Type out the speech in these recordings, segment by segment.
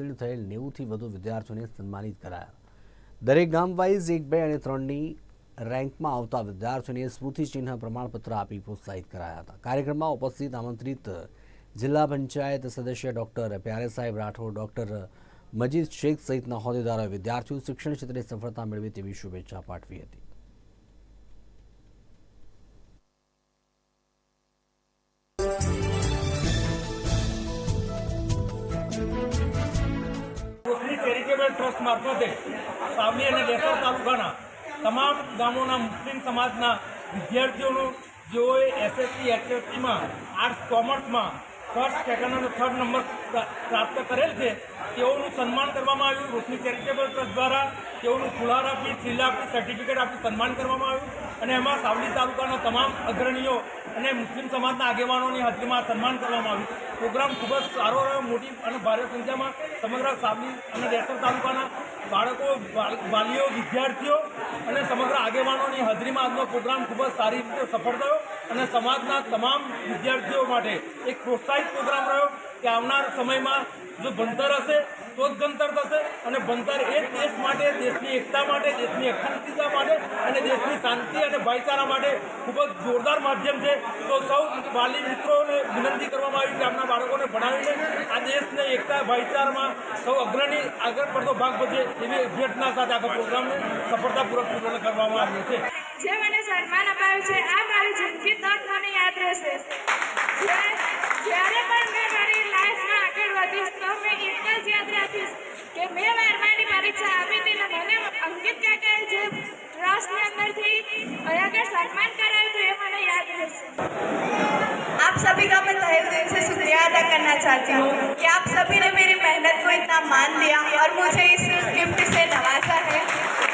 ઉત્તીર્ણ થયેલ નેવુંથી વધુ વિદ્યાર્થીઓને સન્માનિત કરાયા. દરેક ગામ વાઇઝ એક, બે અને ત્રણની રેન્કમાં આવતા વિદ્યાર્થીઓને સ્મૃતિચિહ્ન પ્રમાણપત્ર આપી પ્રોત્સાહિત કરાયા હતા. કાર્યક્રમમાં ઉપસ્થિત આમંત્રિત જિલ્લા પંચાયત સદસ્ય ડૉક્ટર પ્યારે સાહેબ રાઠોડ, ડૉક્ટર મજીદ શેખ સહિતના હોદ્દેદારોએ વિદ્યાર્થીઓ શિક્ષણ ક્ષેત્રે સફળતા મેળવે તેવી શુભેચ્છા પાઠવી હતી. ચેરિટેબલ ટ્રસ્ટ મારફતે સાવલી અને દેસર તાલુકાના તમામ ગામોના મુસ્લિમ સમાજના વિદ્યાર્થીઓનું, જેઓએ એસએસસી એચએસસીમાં આર્ટ્સ કોમર્સમાં ફર્સ્ટ સેકન્ડ અને થર્ડ નંબર પ્રા- પ્રાપ્ત કરેલ છે, તેઓનું સન્માન કરવામાં આવ્યું. રોશની ચેરિટેબલ ટ્રસ્ટ દ્વારા તેઓનું ફુલાર આપી, શીલા આપી સર્ટિફિકેટ આપી સન્માન કરવામાં આવ્યું. અને એમાં સાવલી તાલુકાના તમામ અગ્રણીઓ અને મુસ્લિમ સમાજના આગેવાનોની હાજરીમાં સન્માન કરવામાં આવ્યું. પ્રોગ્રામ ખૂબ જ સારો રહ્યો. મોટી અને ભારે સંખ્યામાં સમગ્ર સાબલી અને દેસર તાલુકાના બાળકો વાલ- વાલીઓ વિદ્યાર્થીઓ અને સમગ્ર આગેવાનોની હાજરીમાં આજનો પ્રોગ્રામ ખૂબ જ સારી રીતે સફળ થયો અને સમાજના તમામ વિદ્યાર્થીઓ માટે એક પ્રોત્સાહિત પ્રોગ્રામ રહ્યો. કે આવનાર સમયમાં જો ભણતર હશે, તો જ ગણતર થશે અને ભણતર એ દેશ માટે, દેશની એકતા માટે, દેશની અખંડિતતા માટે અને દેશની શાંતિ અને ભાઈચારા માટે ખૂબ જ જોરદાર માધ્યમ છે. તો સૌ વાલી મિત્રોને વિનંતી કરવામાં આવી કે આપણા બાળકોને ભણાવીને આ દેશને એકતા, ભાઈચારામાં સૌ અગ્રણી આગળ પડતો ભાગ ભજવે એવી અભ્યર્થના સાથે આખા પ્રોગ્રામને સફળતાપૂર્વક પૂર્ણ કરવામાં આવ્યો છે. જે મને સન્માન અપાયું છે, આ મારી જિંદગી તક મને યાદ રહેશે. કે મેં બારમાની પરીક્ષા આપી હતી ને મને અંકિત કાકાએ જે ટ્રસ્ટની અંદરથી અહીંયા આગળ સન્માન કરાયું હતું એ મને યાદ રહેશે आप सभी का मैं तहे दिल से शुक्रिया अदा करना चाहती हूँ कि आप सभी ने मेरी मेहनत को इतना मान दिया और मुझे इस गिफ्ट से नवाजा है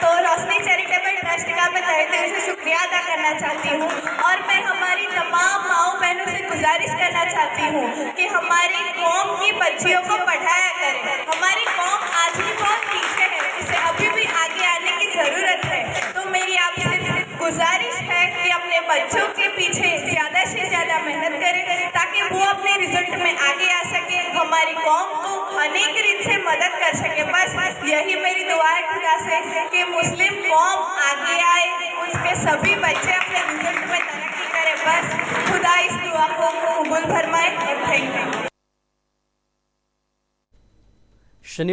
तो रोशनी चैरिटेबल ट्रस्ट का मैं तहे दिल से शुक्रिया अदा करना चाहती हूँ और मैं हमारी तमाम माओ बहनों से गुजारिश करना चाहती हूँ कि हमारी कौम की बच्चियों को पढ़ाया करें बच्चों के पीछे ज़्यादा से ज़्यादा मेहनत करें, ताकि वो अपने रिज़ल्ट में आगे आ सके। हमारी कौम को अनेक रीत से मदद कर सके। बस यही मेरी दुआ है खुदा से कि मुस्लिम कौम आगे आए, उसके सभी बच्चे अपने रिज़ल्ट में तरक्की करें। बस खुदा इस दुआ को कबूल फरमाए। Thank you